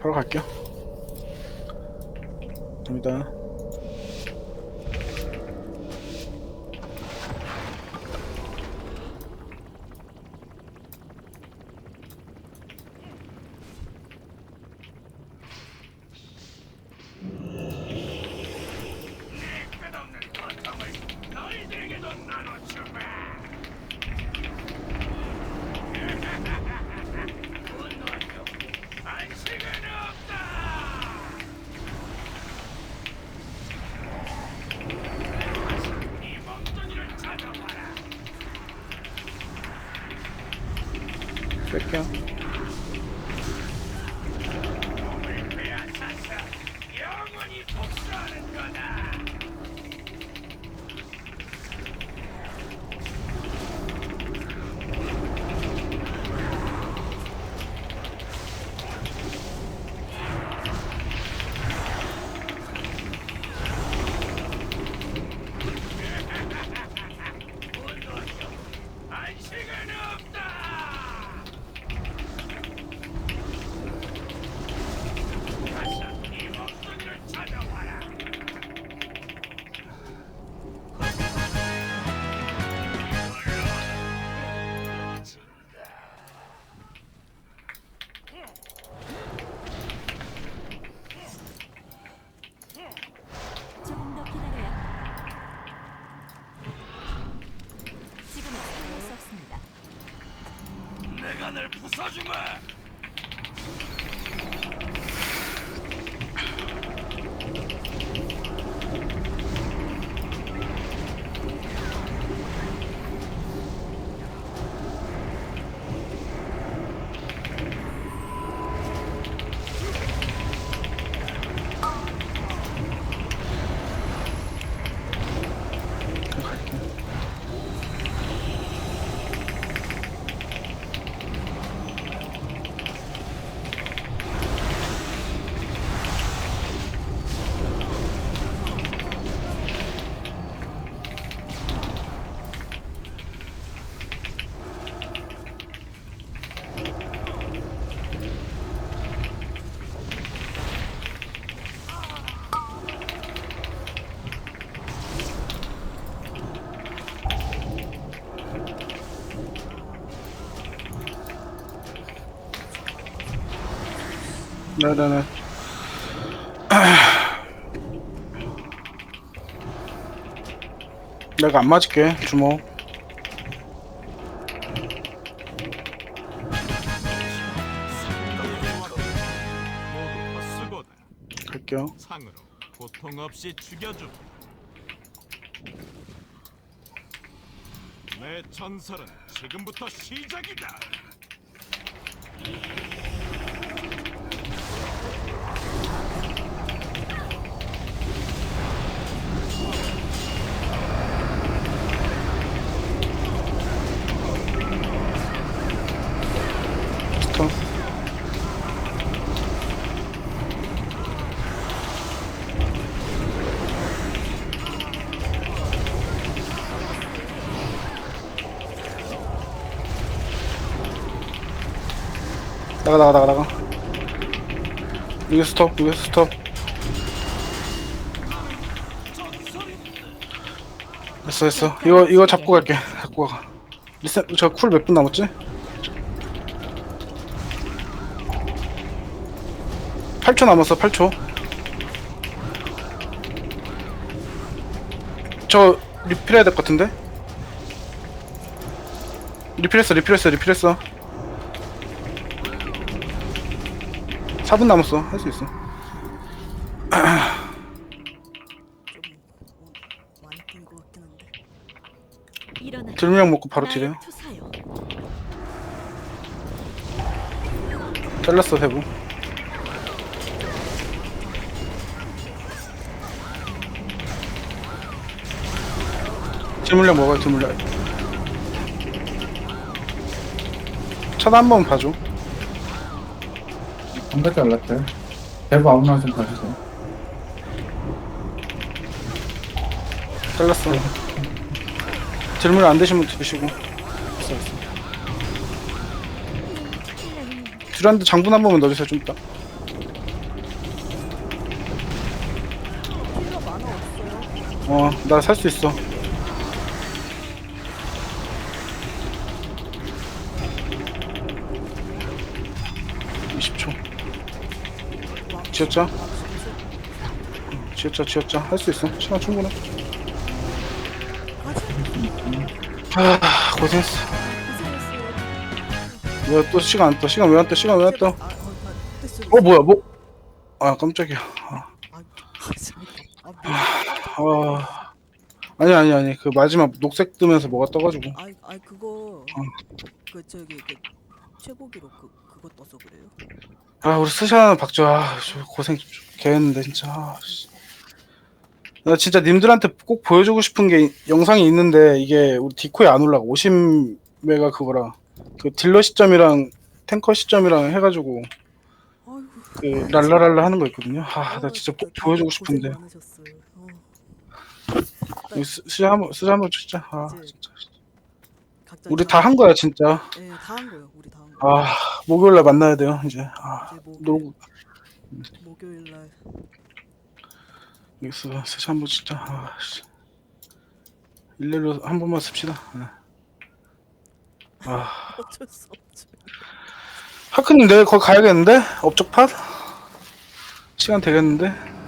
바로 갈게요. 갑니다. Go. 부숴주마. 네네네. 내가 안 맞을게 주먹. 상으로 고통 없이 죽여줘. 내 전설은 지금부터 시작이다. 스톱. 나가 나가 나가 나가. 여기 스톱 여기 스톱. 됐어 됐어. 이거 이거 잡고 갈게. 잡고 가. 리셋 저 쿨 몇 분 남았지? 8초 남았어 8초. 저 리필해야 될 것 같은데? 리필했어 리필했어 리필했어. 4분 남았어. 할 수 있어. 들무량 먹고 바로 투사요. 잘랐어 세부 질물량 먹어요 질물량 차다 한번 봐줘 한대 잘랐대. 대부 아무나 좀 봐주세요. 잘랐어 질물 안 되시면 드시고 됐어 됐어 듀란드 장분 한 번만 넣어주세요 좀 이따. 어나 살 수 있어 (20초) 지었자 지었자 지었자 할 수 있어. 시간 충분해. 아 고생했어. 왜또 시간 안떠? 시간 왜 안떠? 시간 왜 안떠? 아, 어, 아, 뭐야 뭐아 깜짝이야. 아, 아, 아. 아, 뭐야. 아 아니 아니 아니. 그 마지막 녹색 뜨면서 뭐가 떠가지고. 아이 그거 그 저기 그 최고 기록 그 그거 떠서 그래요. 아 우리 스샤 박자 아, 저 고생 좀 개했는데 진짜 아, 씨. 나 진짜 님들한테 꼭 보여주고 싶은 게 영상이 있는데 이게 우리 디코에 안 올라가 50메가 그거라 그 딜러 시점이랑 탱커 시점이랑 해가지고 아이고. 그 랄라랄라 하는 거 있거든요 아나 진짜 꼭 보여주고 싶은데 많으셨어요. 어. 스- 스샤 한번 스샤 한번 진짜 아 진짜 각자 우리 다 한 거야 진짜 예, 다한 거예요. 우리 다 한 거. 아 목요일 날 만나야 돼요 이제 아 이제 목요일, 놀고 목요일 날 여기 스 스샤 한번 진짜 아 씨. 일렬로 한 번만 씁시다 네. 아 어쩔 수 없죠. 하크님 내일 거기 가야겠는데? 업적 팟? 시간 되겠는데?